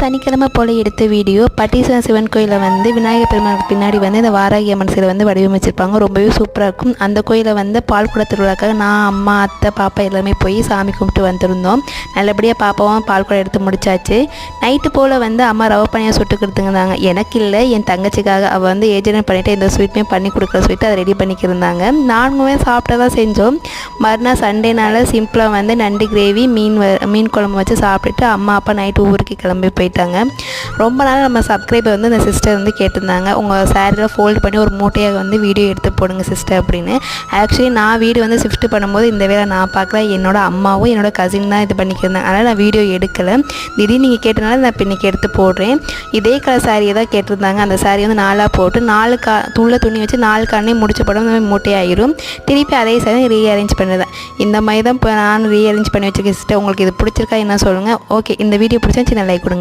சனிக்கிழமை போல் எடுத்த வீடியோ பட்டீஸ்வரன் சிவன் கோயிலில் வந்து விநாயகர் பெருமாளுக்கு பின்னாடி வந்து இந்த வாராகி அம்மன் சிலை வந்து வடிவமைச்சிருப்பாங்க. ரொம்பவே சூப்பராக இருக்கும். அந்த கோயிலை வந்து பால்குட திருவிழாக்காக நான் அம்மா அத்தை பாப்பா எல்லாமே போய் சாமி கும்பிட்டு வந்திருந்தோம். நல்லபடியாக பாப்பாவும் பால்குடம் எடுத்து முடிச்சாச்சு. நைட்டு போல் வந்து அம்மா ரவ பனியாக சுட்டுக்கிட்டு இருந்தாங்க எனக்கு இல்லை என் தங்கச்சிக்காக அவள் வந்து ஏஜென்ட் பண்ணிவிட்டு இந்த ஸ்வீட்டுமே பண்ணி கொடுக்குற ஸ்வீட்டு அதை ரெடி பண்ணிக்கிருந்தாங்க. நாங்களுமே சாப்பிட்டு தான் செஞ்சோம். மறுநாள் சண்டேனால சிம்பிளாக வந்து நண்டு கிரேவி மீன் வ மீன் குழம்பு வச்சு சாப்பிட்டுட்டு அம்மா அப்பா நைட்டு ஊருக்கு கிளம்பி போயிட்டாங்க ரொம்ப நாள் நம்ம சப்ஸ்கிரைபர் வந்து அந்த சிஸ்டர் வந்து கேட்டிருந்தாங்க. உங்கள் சாரியில் ஃபோல்டு பண்ணி ஒரு மூட்டையாக வந்து வீடியோ எடுத்து போடுங்க சிஸ்டர் அப்படின்னு. ஆக்சுவலி நான் வீடு வந்து ஷிஃப்ட் பண்ணும்போது இந்த வேலை நான் பார்க்கல. என்னோடய அம்மாவும் என்னோட கசின் தான் இது பண்ணிக்கிருந்தாங்க. அதனால் நான் வீடியோ எடுக்கலை. திடீர்னு நீங்கள் கேட்டனால நான் இப்போ இன்றைக்கி எடுத்து போடுறேன். இதே கலர் சாரியை தான் கேட்டிருந்தாங்க. அந்த சாரி வந்து நாலாக போட்டு நாலு கா துள்ள துணி வச்சு நாலு காரணே முடிச்ச படம் இந்த மாதிரி மூட்டையாயிரும். திருப்பி அதே சாரி ரீஅரேஞ்ச் பண்ணுறேன். இந்த மாதிரி தான் இப்போ நான் ரீ அரேஞ்ச் பண்ணி வச்சுருக்கேன் சிஸ்டர் உங்களுக்கு இது பிடிச்சிருக்கா என்ன சொல்லுங்கள் ஓகே இந்த வீடியோ பிடிச்சா சின்ன லைக் கொடுங்க.